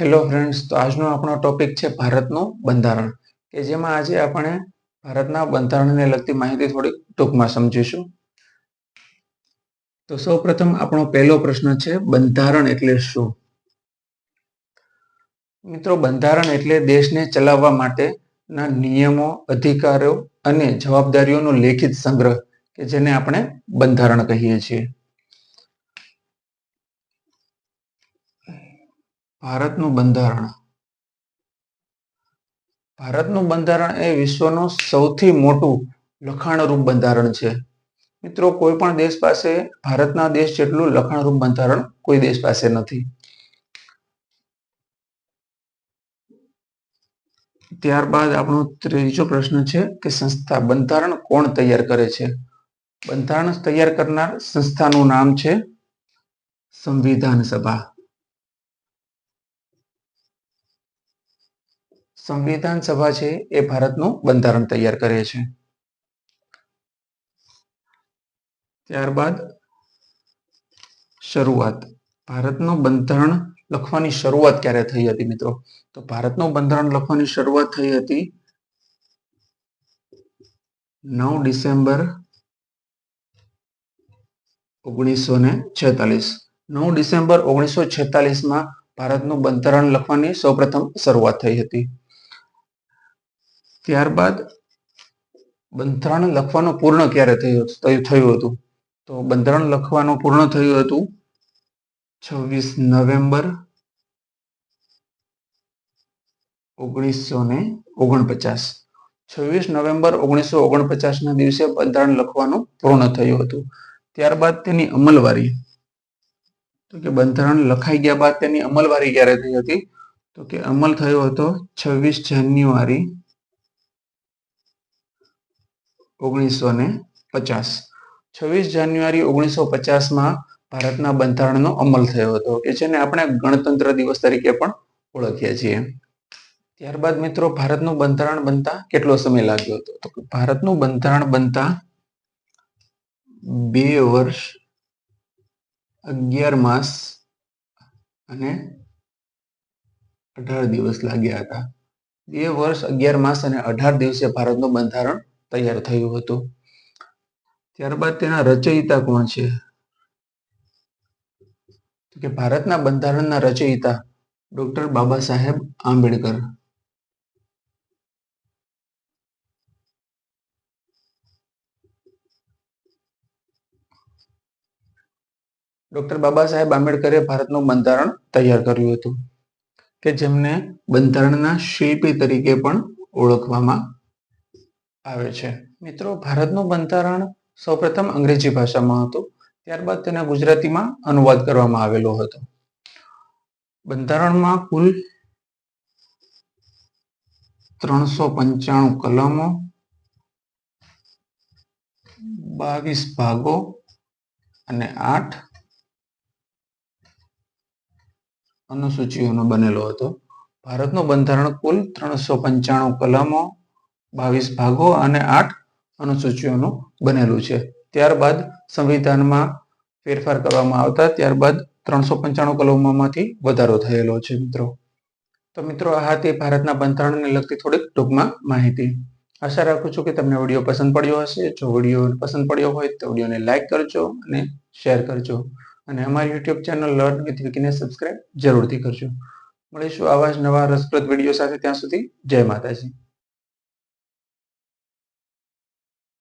Hello friends તો આજનો આપણો ટોપિક છે ભારતનું બંધારણ, કે જેમાં આજે આપણે ભારતના બંધારણને લગતી માહિતી થોડી ટૂંકમાં સમજીશું. તો સૌપ્રથમ આપણો પહેલો પ્રશ્ન છે, બંધારણ એટલે શું? મિત્રો, બંધારણ એટલે દેશને ચલાવવા માટેના નિયમો, અધિકારો અને જવાબદારીઓનો લેખિત સંગ્રહ, કે જેને આપણે બંધારણ કહીએ છીએ. ભારતનું બંધારણ. ભારતનું બંધારણ એ વિશ્વનું સૌથી મોટું લખાણરૂપ બંધારણ છે. મિત્રો, કોઈ પણ દેશ પાસે, ભારતના દેશ જેટલું લખાણરૂપ બંધારણ કોઈ દેશ પાસે નથી. ત્યારબાદ આપણો ત્રીજો પ્રશ્ન છે કે સંસ્થા, બંધારણ કોણ તૈયાર કરે છે? બંધારણ તૈયાર કરનાર સંસ્થાનું નામ છે સંવિધાન સભા. સંવિધાન સભા છે એ ભારતનું બંધારણ તૈયાર કરે છે. ત્યારબાદ શરૂઆત. ભારતનું બંધારણ લખવાની શરૂઆત ક્યારે થઈ હતી મિત્રો? તો ભારતનું બંધારણ લખવાની શરૂઆત થઈ હતી નવ ડિસેમ્બર ઓગણીસો ને છેતાલીસ. નવ ડિસેમ્બર ઓગણીસો છેતાલીસમાં ભારતનું બંધારણ લખવાની સૌપ્રથમ શરૂઆત થઈ હતી. ત્યારબાદ બંધારણ લખવાનું પૂર્ણ ક્યારે થયું થયું હતું. તો બંધારણ લખવાનું પૂર્ણ થયું હતું છવ્વીસ નવેમ્બર ઓગણીસો ને ઓગણપચાસ. છવ્વીસ નવેમ્બર ઓગણીસો ઓગણપચાસ ના દિવસે બંધારણ લખવાનું પૂર્ણ થયું હતું. ત્યારબાદ તેની અમલવારી. તો કે બંધારણ લખાઈ ગયા બાદ તેની અમલવારી ક્યારે થઈ હતી? તો કે અમલ થયો હતો છવ્વીસ જાન્યુઆરી ઓગણીસો ને પચાસ. છવ્વીસ જાન્યુઆરી ઓગણીસો પચાસમાં ભારતના બંધારણનો અમલ થયો હતો, કે જેને આપણે ગણતંત્ર દિવસ તરીકે પણ ઓળખીએ છીએ. ત્યારબાદ મિત્રો, ભારતનું બંધારણ બનતા કેટલો સમય લાગ્યો હતો? તો ભારતનું બંધારણ બનતા બે વર્ષ, અગિયાર માસ અને અઢાર દિવસ લાગ્યા હતા. બે વર્ષ, અગિયાર માસ અને અઢાર દિવસે ભારતનું બંધારણ તૈયાર થયું હતું. ત્યારબાદ તેના રચયિતા કોણ છે? કે ભારતના બંધારણના રચયિતા ડોક્ટર બાબા સાહેબ આંબેડકર. ડોક્ટર બાબા સાહેબ આંબેડકરે ભારતનું બંધારણ તૈયાર કર્યું હતું, કે જેમને બંધારણના શિલ્પી તરીકે પણ ઓળખવામાં આવે છે. મિત્રો, ભારતનું બંધારણ સૌપ્રથમ અંગ્રેજી ભાષામાં હતું. ત્યારબાદ તેના ગુજરાતીમાં અનુવાદ કરવામાં આવેલો હતો. બંધારણમાં કુલ ત્રણસો પંચાણું કલમો, બાવીસ ભાગો અને આઠ અનુસૂચિઓનો બનેલો હતો. ભારતનું બંધારણ કુલ ત્રણસો પંચાણું કલમો બાવીસ ભાગો અને આઠ અનુસૂચિઓનું બનેલું છે. ત્યારબાદ સંવિધાનમાં ફેરફાર કરવામાં આવતા ત્યારબાદ ત્રણસો પંચાણું કલમોમાંથી વધારો થયેલો છે, મિત્રો. તો મિત્રો, આ હતી ભારતના બંધારણને લગતી થોડીક ટૂંકમાં માહિતી. આશા રાખું છું કે તમને વીડિયો પસંદ પડ્યો હશે. જો વીડિયો પસંદ પડ્યો હોય તો વિડીયોને લાઇક કરજો અને શેર કરજો. અને અમારી યુટ્યુબ ચેનલ લર્ન વિથ વિકીને સબસ્ક્રાઇબ જરૂરથી કરજો. મળીશું આવા જ નવા રસપ્રદ વીડિયો સાથે ત્યાં સુધી. જય માતાજી.